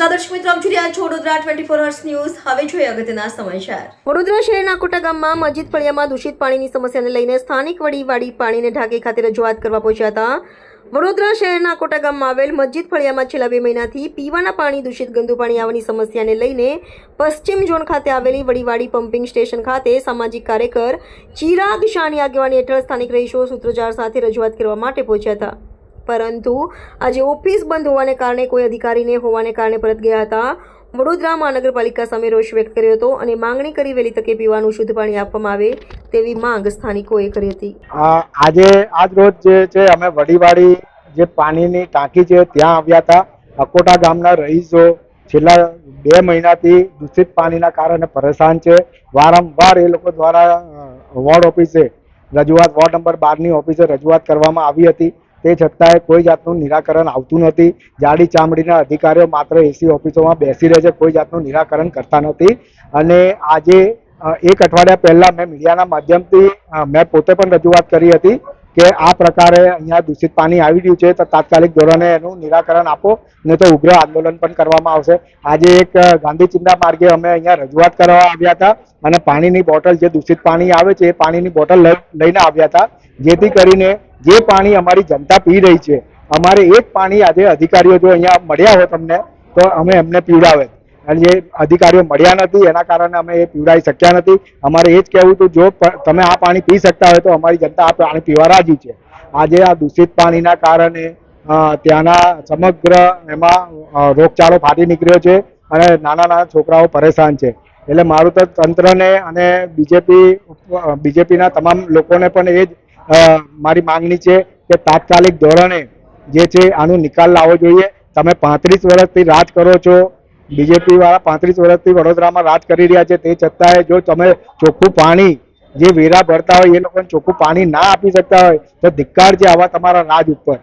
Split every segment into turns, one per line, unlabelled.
રહ્યા છો Vadodara twenty four hours news હવે જોઈએ અગત્યના સમાચાર. વડોદરા શહેરના કોટા ગામમાં મસ્જિદ ફળિયામાં દૂષિત પાણીની સમસ્યાને લઈને સ્થાનિક વડીવાડી પાણીને ઢાંકી ખાતે રજૂઆત કરવા પહોંચ્યા હતા. વડોદરા શહેરના કોટા ગામમાં આવેલ મસ્જિદ ફળિયામાં છેલ્લા બે મહિનાથી પીવાના પાણી, દૂષિત ગંદુ પાણી આવવાની સમસ્યાને લઈને પશ્ચિમ ઝોન ખાતે આવેલી વડીવાડી પમ્પિંગ સ્ટેશન ખાતે સામાજિક કાર્યકર ચિરાગ શાહની આગેવાની હેઠળ સ્થાનિક રહીશો સૂત્રોચ્ચાર સાથે રજૂઆત કરવા માટે પહોંચ્યા હતા. પરંતુ આજે ઓફિસ બંધ હોવાને કારણે કોઈ અધિકારીને હોવાને કારણે પરત ગયા હતા. વડોદરા મહાનગરપાલિકા સામે રોષ વ્યક્ત કર્યો હતો અને માંગણી કરી વહેલી તકે પીવાનું શુદ્ધ પાણી આપવામાં આવે તેવી માંગ સ્થાનિકોએ કરી હતી.
આજે, આજ રોજ જે છે, અમે વડીવાડી જે પાણીની ટાંકી છે, ત્યાં આવ્યા હતા. અકોટા ગામના રહીશો છેલ્લા બે મહિનાથી દૂષિત પાણીના કારણે પરેશાન છે. વારંવાર એ લોકો દ્વારા વોર્ડ ઓફિસે રજૂઆત, વોર્ડ નંબર બારની ઓફિસે રજૂઆત કરવામાં આવી હતી. તે છતાંય કોઈ જાતનું નિરાકરણ આવતું નથી. જાડી ચામડીના અધિકારીઓ માત્ર એસી ઓફિસોમાં બેસી રહે છે. કોઈ જાતનું નિરાકરણ કરતા નથી. અને આજે એક અઠવાડિયા પહેલા મેં મીડિયાના માધ્યમથી મેં પોતે પણ રજૂઆત કરી હતી કે આ પ્રકારે અહીંયા દૂષિત પાણી આવી રહ્યું છે, તો તાત્કાલિક ધોરણે એનું નિરાકરણ આપો, નહીં તો ઉગ્ર આંદોલન પણ કરવામાં આવશે. આજે એક ગાંધી ચિંતા માર્ગે અમે અહીંયા રજૂઆત કરવા આવ્યા હતા અને પાણીની બોટલ, જે દૂષિત પાણી આવે છે, એ પાણીની બોટલ લઈ- લઈને આવ્યા હતા. જેથી કરીને જે પાણી અમારી જનતા પી રહી છે, અમારે એ જ પાણી આજે અધિકારીઓ જો અહીંયા મળ્યા હોય તમને, તો અમે એમને પીવડાવે. અને જે અધિકારીઓ મળ્યા નથી, એના કારણે અમે એ પીવડાવી શક્યા નથી. અમારે એ જ કહેવું હતું, જો તમે આ પાણી પી શકતા હોય તો અમારી જનતા આ પાણી પીવા રાજી છે. આજે આ દૂષિત પાણીના કારણે ત્યાંના સમગ્ર એમાં રોગચાળો ફાટી નીકળ્યો છે અને નાના નાના છોકરાઓ પરેશાન છે. એટલે મારું તો તંત્રને અને બીજેપી બીજેપીના તમામ લોકોને પણ એ જ મારી માંગણી છે કે તાત્કાલિક ધોરણે જે છે આનો નિકાલ લાવવો જોઈએ. તમે પાંત્રીસ વર્ષથી રાજ કરો છો બીજેપી વાળા પાંત્રીસ વર્ષથી વડોદરામાં રાજ કરી રહ્યા છે. તે છતાંય જો તમે ચોખ્ખું પાણી જે વેરા ભરતા હોય એ લોકોને ચોખ્ખું પાણી ના આપી શકતા હોય તો ધિક્કાર છે આવા તમારા રાજ ઉપર.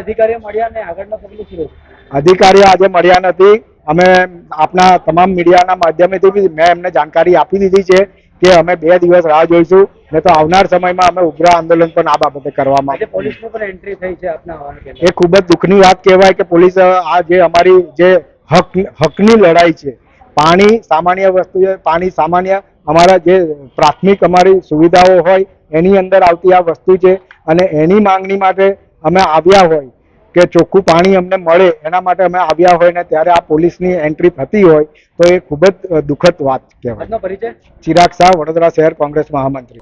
અધિકારીઓ મળ્યા ને આગળના પગલું શું રહેશે?
અધિકારીઓ આજે મળ્યા નથી. અમે આપના તમામ મીડિયાના માધ્યમેથી મેં એમને જાણકારી આપી દીધી છે. કે અમે બે દિવસ રાહ જોઈશું ને તો આવનાર સમયમાં અમે ઉગ્ર આંદોલન પણ આ બાબતે કરવામાં એ ખૂબ જ દુઃખની વાત કહેવાય કે પોલીસ આ જે અમારી જે હક હકની લડાઈ છે પાણી સામાન્ય વસ્તુ છે પાણી સામાન્ય અમારા જે પ્રાથમિક અમારી સુવિધાઓ હોય એની અંદર આવતી આ વસ્તુ છે અને એની માંગણી માટે અમે આવ્યા હોય કે ચોખ્ખું પાણી અમને મળે એના માટે અમે આવ્યા હોય ને ત્યારે આ પોલીસની એન્ટ્રી થતી હોય તો એ ખૂબ જ દુઃખદ વાત કહેવાય. ચિરાગ શાહ વડોદરા શહેર કોંગ્રેસ મહામંત્રી.